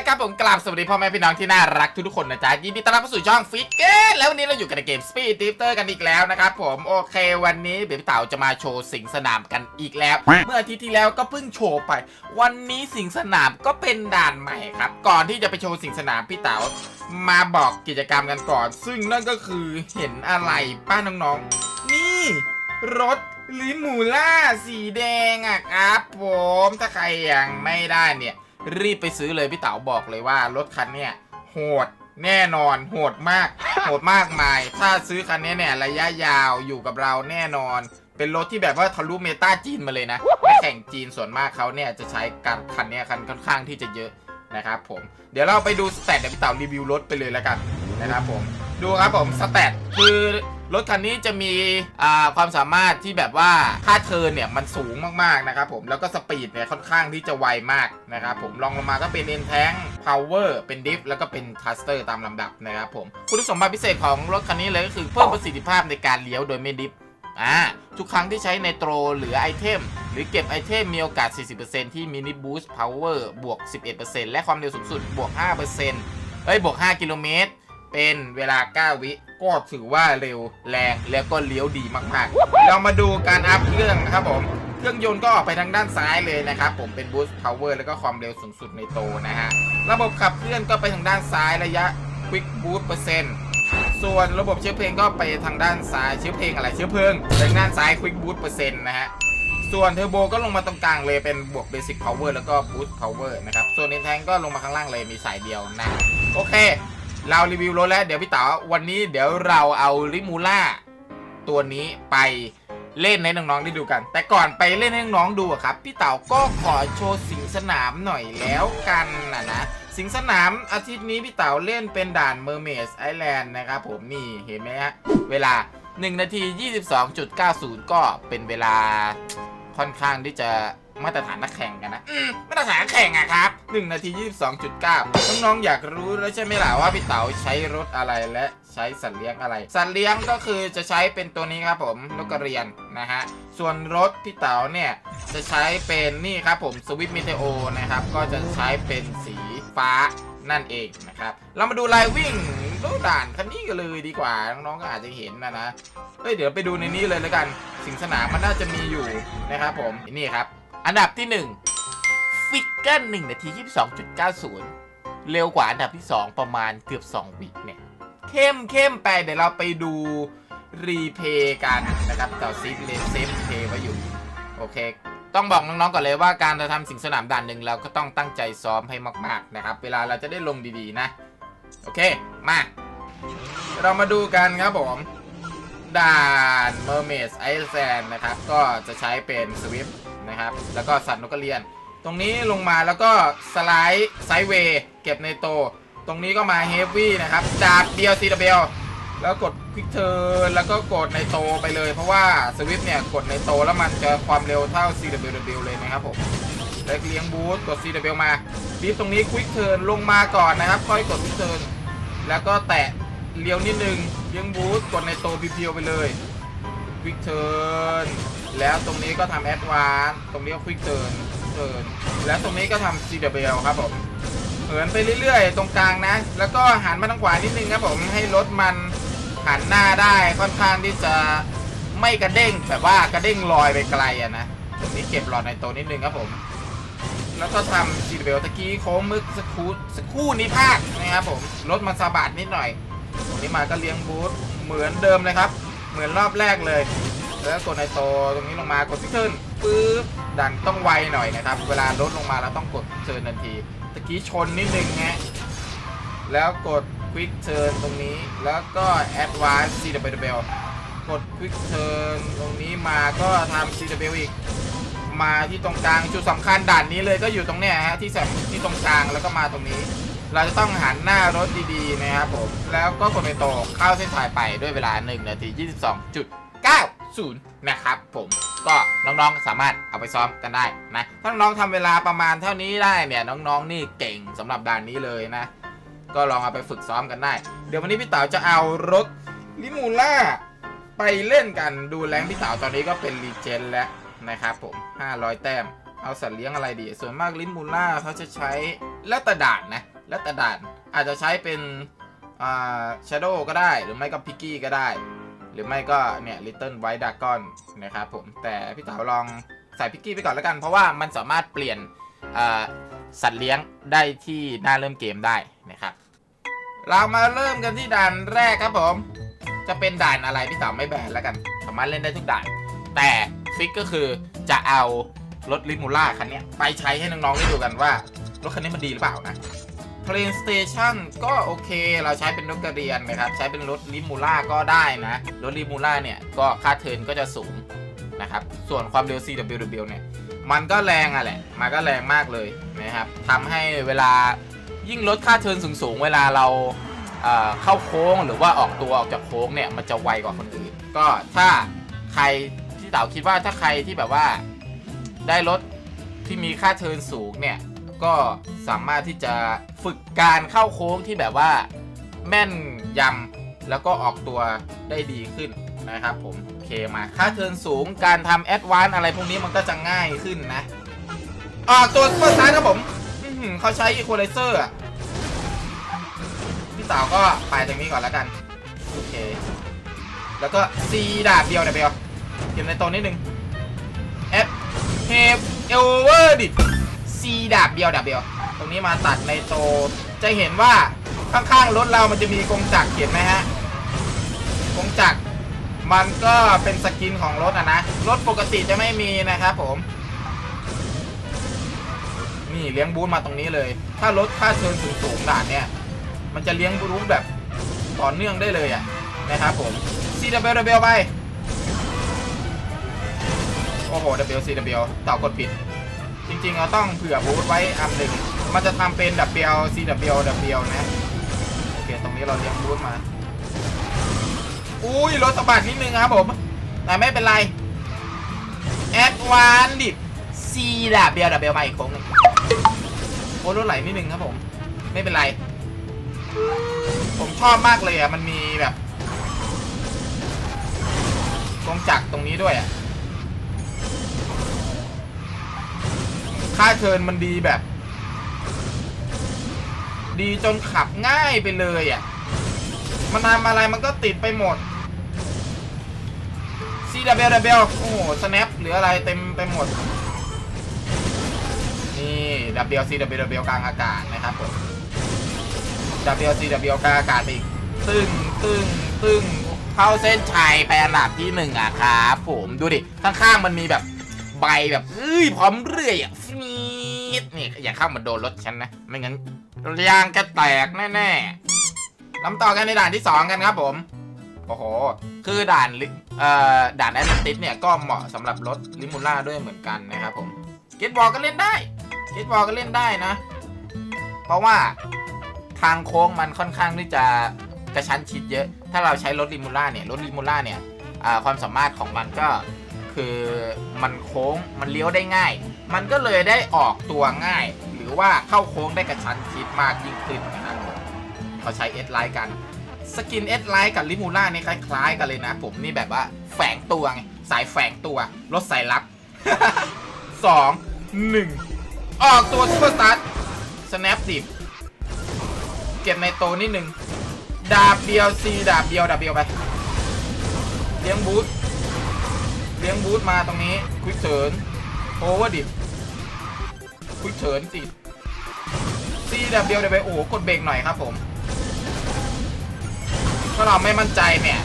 ละครับผมกราบสวัสดีพ่อแม่พี่น้องที่น่ารักทุกๆคนนะจ๊ะยินดีต้อนรับเข้าสู่ช่องฟิกเกอร์แล้ววันนี้เราอยู่กันในเกม Speed Drifter กันอีกแล้วนะครับผมโอเควันนี้เบบี้เต๋าจะมาโชว์สิงสนามกันอีกแล้ว เมื่ออาทิตย์ที่แล้วก็เพิ่งโชว์ไป วันนี้สิงสนามก็เป็นด่านใหม่ครับ ก่อนที่จะไปโชว์สิงสนามพี่เต๋ามาบอกกิจกรรมกันก่อน ซึ่งนั่นก็คือเห็นอะไรป้าน้องๆ นี่ รถลิมูล่าสีแดงอะครับผมถ้าใครยังไม่ได้เนี่ย รีบไปซื้อเลยพี่เต๋าบอกเลยว่ารถคันเนี่ยโหดแน่นอนโหดมาก โหดมากมาย ถ้าซื้อคันนี้เนี่ยระยะยาวอยู่กับเราแน่นอน เป็นรถที่แบบว่าทะลุเมตาจีนมาเลยนะแข่งจีนส่วนมากเขาเนี่ยจะใช้การคันเนี้ยคันค่อนข้างที่จะเยอะนะครับผมเดี๋ยวเราไปดูสแตทเดี๋ยวพี่เต๋ารีวิวรถไปเลยแล้วกันนะครับผมดูครับผมสแตทคือ รถคันนี้จะมีความสามารถที่แบบว่าค่าเทิร์นเนี่ยมันสูงมากๆนะครับผมแล้วก็สปีดเนี่ยค่อนข้างที่จะไวมากนะครับผมลองลงมาก็เป็นเอ็นแทงพาวเวอร์เป็นดิฟแล้วก็เป็นทัสเตอร์ตามลำดับนะครับผมคุณสมบัติพิเศษของรถคันนี้เลยก็คือเพิ่มประสิทธิภาพในการเลี้ยวโดยไม่ดิฟอ่าทุกครั้งที่ใช้ในโตรหลือไอเทมหรือเก็บไอเทมมีโอกาส 40%ที่มินิบูสต์พาวเวอร์บวก 11%และความเร็วสูงสุดบวก 5%เอ้ยบวก 5 กิโลเมตร เป็นเวลา 9 วิก็ถือว่าเร็วแรงแล้วก็เลี้ยวดีมากๆ เรามาดูการอัพเครื่องนะครับผม เครื่องยนต์ก็ออกไปทางด้านซ้ายเลยนะครับผมเป็นบูสต์พาวเวอร์แล้วก็ความเร็วสูงสุดในโตนะฮะ ระบบขับเคลื่อนก็ไปทางด้านซ้ายระยะ Quick Boost เปอร์เซ็นต์ส่วนระบบเชื้อเพลิงก็ไปทางด้านซ้ายเชื้อเพลิงอะไรเชื้อเพลิงทางด้านซ้าย Quick Boost เปอร์เซ็นต์นะฮะส่วนเทอร์โบก็ลงมาตรงกลางเลยเป็นบวก Basic Power แล้วก็ Boost Power นะครับ ส่วนในแทงก็ลงมาข้างล่างเลยมีสายเดียวนะ โอเค เรารีวิวรถแล้ว เดี๋ยวพี่เต๋าวันนี้เดี๋ยวเราเอาริมูล่าตัวนี้ไปเล่นให้น้องๆได้ดูกัน แต่ก่อนไปเล่นให้น้องๆดูครับ พี่เต๋าก็ขอโชว์สิงสนามหน่อยแล้วกันนะนะสิงสนามอาทิตย์นี้พี่เต๋าเล่นเป็นด่าน Mermaids Island นะครับผมนี่เห็นไหมฮะเวลา 1 นาที 22.90 ก็เป็นเวลาค่อนข้างที่จะมาตรฐานนักแข่งกันนะมาตรฐานแข่งอะครับ 1 นาที 22.9 น้องๆอยากรู้แล้วใช่ไหมล่ะว่าพี่เต๋าใช้รถอะไรและใช้สัตว์เลี้ยงอะไร สัตว์เลี้ยงก็คือจะใช้เป็นตัวนี้ครับผมนกกระเรียนนะฮะ ส่วนรถพี่เต๋าเนี่ยจะใช้เป็นนี่ครับผมสวิตมิเทโอนะครับก็จะใช้เป็นสีฟ้านั่นเองนะครับ เรามาดูลายวิ่งรถด่านคันนี้กันเลยดีกว่า น้องๆก็อาจจะเห็นนะนะ เฮ้ยเดี๋ยวไปดูในนี้เลยแล้วกัน สิงสนามมันน่าจะมีอยู่นะครับผมนี่ครับ อันดับที่ 1 ฟิกเกอร์1นาที22.90เร็วกว่าอันดับที่2ประมาณเกือบ2วิเนี่ย เข้มเข้มไปเดี๋ยวเราไปดูรีเพย์กันนะครับต่อซีฟเลนเซฟเพย์ไว้อยู่ โอเค ต้องบอกน้องๆก่อนเลยว่าการจะทำสิงสนามด่านหนึ่งเราก็ต้องตั้งใจซ้อมให้มากๆนะครับ เวลาเราจะได้ลงดีๆนะ โอเค มา เรามาดูกันครับผม ด่าน Mermaids Island นะครับ ก็จะใช้เป็นสวิฟนะครับ แล้วก็สัตว์นกกระเรียน ตรงนี้ลงมาแล้วก็สไลด์ไซด์เวย์เก็บในโต ตรงนี้ก็มาเฮฟวี่นะครับดาบเดียวซีดเบลแล้วกดควิกเทอร์แล้วก็กดในโตไปเลย เพราะว่าสวิฟเนี่ยกดในโตแล้วมันจะความเร็วเท่า CWW เลยนะครับผมแล้วเลี้ยงบูทกด CW มาบีตรงนี้ควิกเทิร์นลงมาก่อนนะครับ ค่อยกดควิกเทิร์นแล้วก็แตะเลี้ยวนิดนึงเลี้ยงบูทกดในโตเพียวไปเลยควิกเทิร์นแล้วตรงนี้ก็ทำแอดวานตรงนี้ก็ควิกเทิร์ เอิร์นแล้วตรงนี้ก็ทำ C W L ครับผมเหินไปเรื่อยๆ ตรงกลางนะ แล้วก็หันมาทางขวานิดนึงครับผมให้รถมันหันหน้าได้ค่อนข้างที่จะไม่กระเด้งแบบว่ากระเด้งลอยไปไกลอะนะตรงนี้เก็บหลอดในตัวนิดนึงครับผม แล้วก็ทำซีเบลตะกี้โค้งมึกสกครูสักครู่นี้พลาดนะครับผมรถมันสะบัดนิดหน่อย ตรงนี้มาก็เลี้ยงบูทเหมือนเดิมเลยครับ เหมือนรอบแรกเลย แล้วกดในโตตรงนี้ลงมากดพิเทิร์นปึ๊บดันต้องไวหน่อยนะครับ เวลารถลงมาเราต้องกดเทิร์นทันทีตะกี้ชนนิดนึงไงแล้วกด Quick Turn ตรงนี้ แล้วก็ Advance CW กด Quick Turn ตรงนี้มาก็ทำ CW อีกมาที่ตรงกลางจุดสำคัญด่านนี้เลยก็อยู่ตรงเนี้ยฮะที่แสบที่ตรงกลางแล้วก็มาตรงนี้ เราจะต้องหันหน้ารถดีๆนะครับผมแล้วก็กดในโตเข้าเส้นชัยไปด้วยเวลา1นาที 0นะครับผมก็น้องๆสามารถเอาไปซ้อมกันได้นะถ้าน้องๆทำเวลาประมาณเท่านี้ได้เนี่ยน้องๆนี่เก่งสำหรับด่านนี้เลยนะ ก็ลองเอาไปฝึกซ้อมกันได้ เดี๋ยววันนี้พี่เต๋าจะเอารถลิมูล่าไปเล่นกันดูแรงพี่เต๋าตอนนี้ก็เป็นรีเจนแล้วนะครับผม 500 แต้ม เอาสัตว์เลี้ยงอะไรดี ส่วนมากลิมูล่าเขาจะใช้แล้วแต่ด่านนะแล้วแต่ด่านอาจจะใช้เป็นอ่า Shadow ก็ได้หรือไม่ก็พิกกี้ก็ได้ รือไม่ก็เนี่ย Little White Dragon นะครับผมแต่พี่เต๋าลองใส่พิกกี้ไปก่อนแล้วกัน เพราะว่ามันสามารถเปลี่ยนสัตว์เลี้ยงได้ที่หน้าเริ่มเกมได้นะครับ เรามาเริ่มกันที่ด่านแรกครับผม จะเป็นด่านอะไรพี่เต๋าไม่แบนแล้วกัน สามารถเล่นได้ทุกด่าน แต่ฟิกก็คือจะเอารถลิมูล่าคันนี้ไปใช้ให้น้องๆได้ดูกันว่ารถคันนี้มันดีหรือเปล่านะ Plane Station ก็โอเค เราใช้เป็นรถกระเรียนนะครับ ใช้เป็นรถลิมูล่าก็ได้นะ รถลิมูล่าเนี่ย ก็ค่าเทินก็จะสูงนะครับ ส่วนความเร็ว CWW เนี่ย มันก็แรงอะแหละ มันก็แรงมากเลยนะครับทำให้เวลายิ่งลดค่าเทินสูงๆ เวลาเราเเข้าโค้งหรือว่าออกตัวออกจากโค้งเนี่ย มันจะไวกว่าคนอื่น ก็ถ้าใครที่เต๋าคิดว่าถ้าใครที่แบบว่าได้รถที่มีค่าเทินสูงเนี่ย ก็สามารถที่จะฝึกการเข้าโค้งที่แบบว่าแม่นยำแล้วก็ออกตัวได้ดีขึ้นนะครับผมโอเคมาค่าเทิร์นสูงการทำแอดวานอะไรพวกนี้มันก็จะง่ายขึ้นนะออกตัวเฟิร์ซ้ายครับผมเขาใช้อีโคไลเซอร์อะพี่สาวก็ไปตรงนี้ก่อนแล้วกันโอเค แล้วก็ซีดาบเดียวดาบเดียวเก็บในตัวนิดนึงแอดเฮฟเอเวอร์ดิ ซีดาบเดียวดาบเดียว ตรงนี้มาตัดในโต จะเห็นว่าข้างๆรถเรามันจะมีกงจักรเห็นไหมฮะกงจักรมันก็เป็นสกินของรถอะนะ รถปกติจะไม่มีนะครับผม นี่เลี้ยงบูธมาตรงนี้เลย ถ้ารถค่าเชิญสูงๆด่านเนี่ย มันจะเลี้ยงบูธแบบต่อเนื่องได้เลยอะนะครับผม CWW ไป โอ้โห WCW เต่ากดผิด จริงๆเราต้องเผื่อบูธไว้อันหนึ่งมันจะทำเป็น WCWW นะโอเคตรงนี้เราเลี้ยงบูธมาอุ้ยรถสะบัดนิดนึงครับผมแต่ไม่เป็นไรแอดวานดิซีดาเบลดาเบลมาอีกโค้งนึงโอ้รถไหลนิดนึงครับผม ไม่เป็นไร ผมชอบมากเลยอะมันมีแบบกรงจักรตรงนี้ด้วยอะ ค่าเชิญมันดีแบบ ดีจนขับง่ายไปเลยอะ มันทำอะไรมันก็ติดไปหมด CWW โอ้โห snap หรืออะไรเต็มไปหมด นี่ WCWW กลางอากาศนะครับผม WCW กลางอากาศไปอีกตึ้งตึ้งตึ้งเข้าเส้นชัยไปอันดับที่หนึ่งอะครับผมดูดิ ข้างๆมันมีแบบ ใบแบบเอ้ยพร้อมเรื่อยอะฟีดนี่อย่าเข้ามาโดนรถฉันนะ ไม่งั้นยางจะแตกแน่ๆน้ำต่อกันในด่านที่ 2 กันครับผม โอ้โห คือด่านลิเอ่อด่านแอตแลนติสเนี่ยก็เหมาะสำหรับรถลิมูล่าด้วยเหมือนกันนะครับผมเกตบอลก็เล่นได้เกตบอลก็เล่นได้นะ เพราะว่าทางโค้งมันค่อนข้างที่จะกระชั้นชิดเยอะ ถ้าเราใช้รถลิมูล่าเนี่ย รถลิมูล่าเนี่ยความสามารถของมันก็ คือมันโค้งมันเลี้ยวได้ง่าย มันก็เลยได้ออกตัวง่าย หรือว่าเข้าโค้งได้กระชั้นชิดมากยิ่งขึ้นนะครับผมเขาใช้เอสไลท์กัน สกินเอสไลท์กับลิมูล่านี่คล้ายๆ กันเลยนะ ผมนี่แบบว่าแฝงตัวไงสายแฝงตัวรถสายลับสองหนึ่งออกตัวซูเปอร์สตาร์สแนปดิบเก็บในโตนิดหนึ่งดาบเดียวซีดาบเดียว ดาบเดียวไป เลี้ยงบูท เลี้ยงบูทมาตรงนี้ควิกเถินโอเวอร์ดิบควิกเถินสิซีดาบเดียวเดี๋ยวไปโอ้โหกดเบรกหน่อยครับผมถ้าเราไม่มั่นใจเนี่ย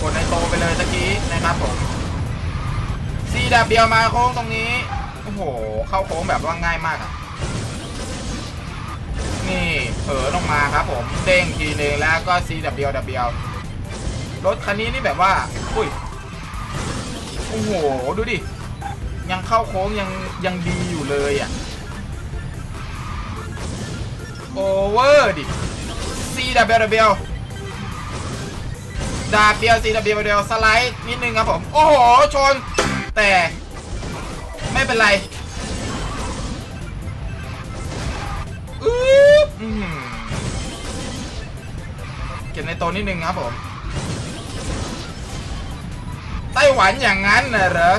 กดในโตไปเลยตะกี้นะครับผมซีดาบเดียวมาโค้งตรงนี้โอ้โหเข้าโค้งแบบว่าง่ายมากอะนี่เผลอลงมาครับผมเด้งทีนึงแล้วก็ CWW รถคันนี้นี่แบบว่าอุ้ย โอ้โห ดูดิ ยังเข้าโค้งยังยังดีอยู่เลยอะโอเวอร์ดิ CWW ดาบเบิลดาเบียว CWW สไลด์นิดนึงครับผม โอ้โห ชน แต่ไม่เป็นไรอื้อเก็บในโตวนิดนึงครับผม ไต้หวันอย่างนั้นน่ะเหรอ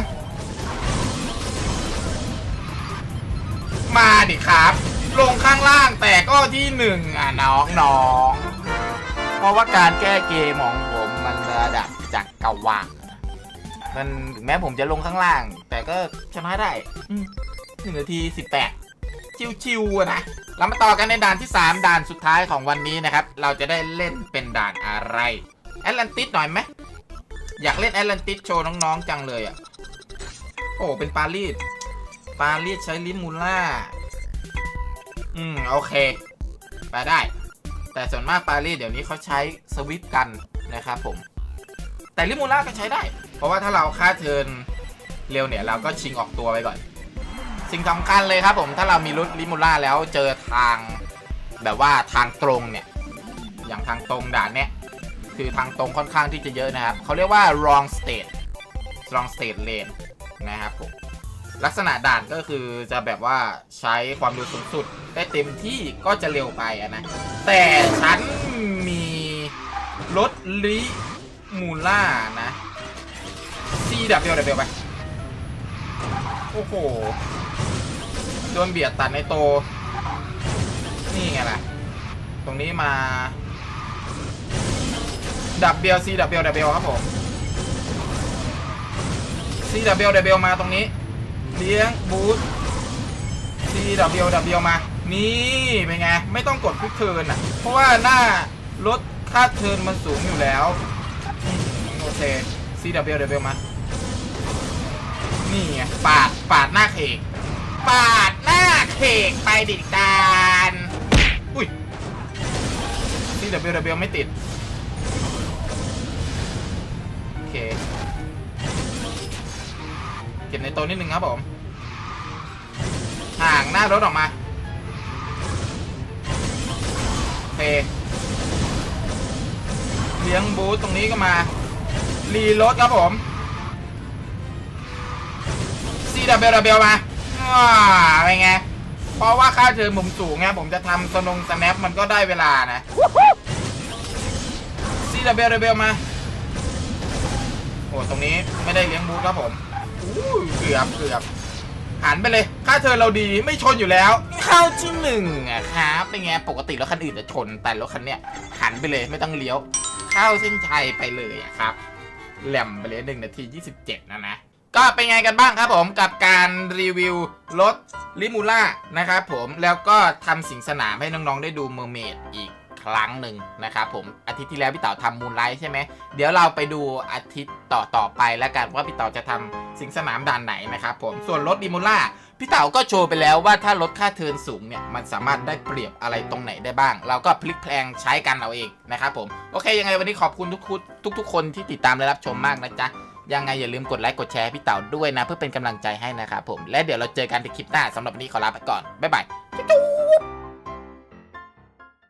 มาดิครับ ลงข้างล่างแต่ก็ที่หนึ่งอะน้องน้องเพราะว่าการแก้เกมของผมมันระดับจักกรวาลมันถึงแม้ผมจะลงข้างล่าง แต่ก็ชนะได้อืมหนึ่งนาทีสิบแปดชิวๆอะนะเรามาต่อกันในด่านที่ 3 ด่านสุดท้ายของวันนี้นะครับ เราจะได้เล่นเป็นด่านอะไร แอตแลนติสหน่อยไหม อยากเล่นแอตแลนติสโชว์น้องๆจังเลยอะ โอ้ เป็นปารีส ปารีสใช้ลิมูล่า อืม โอเค ไปได้ แต่ส่วนมากปารีสเดี๋ยวนี้เขาใช้สวิปกันนะครับผม แต่ลิมูล่าก็ใช้ได้ เพราะว่าถ้าเราค่าเทินเร็วเนี่ย เราก็ชิงออกตัวไปก่อน สิ่งสำคัญเลยครับผมถ้าเรามีรถลิมูล่าแล้วเจอทาง แบบว่าทางตรงเนี่ย อย่างทางตรงด่านเนี้ย คือทางตรงค่อนข้างที่จะเยอะนะครับเขาเรียกว่า wrong state wrong state lane นะครับผมลักษณะด่านก็คือจะแบบว่าใช้ความเร็วสูงสุด ได้เต็มที่ก็จะเร็วไปนะ แต่ฉันมีรถลิมูล่านะ CW ไป โอ้โห โดนเบียดตัดในโต นี่ไงล่ะ ตรงนี้มา ดับเบลซีดับเบลดับเบลครับผมซีดับเบลดับเบลมาตรงนี้ เลี้ยงบูทซีดับเบลดับเบลมา นี่เป็นไง ไม่ต้องกดควิกเทิร์นอะ เพราะว่าหน้า รถค่าเทิร์นมันสูงอยู่แล้ว โอเคซีดับเบลดับเบลมา นี่ไงปาดปาดหน้าเขกปาดหน้าเขกไปดิการอุ้ยซีดับเบลดับเบลไม่ติด เค เก็บในตัวนิดนึงครับผม ห่างหน้ารถออกมาโอเคเลี้ยงบูธตรงนี้ก็มา รีรถครับผมซีดับเบลดับเบลมาว้าเป็นไง เพราะว่าค่าเทอมผมสูงไงผมจะทำสนงสแนปมันก็ได้เวลานะซีดับเบลดับเบลมา โอ้ตรงนี้ไม่ได้เลี้ยงบูธครับผมเกือบเกือบหันไปเลยค่าเธอเราดีไม่ชนอยู่แล้ว เข้าที่หนึ่งอะครับเป็นไงปกติรถคันอื่นจะชน แต่รถคันเนี้ยหันไปเลยไม่ต้องเลี้ยว เข้าเส้นชัยไปเลยอะครับแหลมไปเลยหนึ่งนาทียี่สิบเจ็ดนะนะก็เป็นไงกันบ้างครับผมกับการรีวิวรถลิมูล่านะครับผมแล้วก็ทำสิ่งสนามให้น้องๆได้ดูเมอร์เมดอีก รั้งหนึ่งนะครับผมอาทิตย์ที่แล้วพี่เต๋าทำมูนไลท์ใช่ไหมเดี๋ยวเราไปดูอาทิตย์ต่อต่อไปแล้วกันว่าพี่เต๋าจะทำสิงสนามด่านไหนนะครับผมส่วนรถลิมูล่าพี่เต๋าก็โชว์ไปแล้วว่าถ้ารถค่าเทินสูงเนี่ยมันสามารถได้เปรียบอะไรตรงไหนได้บ้าง เราก็พลิกแพลงใช้กันเอาเองนะครับผมโอเคยังไงวันนี้ขอบคุณทุกคนทุกคนที่ติดตามและรับชมมากนะจ๊ะยังไงอย่าลืมกดไลค์กดแชร์พี่เต๋าด้วยนะ เพื่อเป็นกำลังใจให้นะครับผมและเดี๋ยวเราเจอกันในคลิปหน้าสำหรับวันนี้ขอลาไปก่อนบ๊ายบายจุ๊บ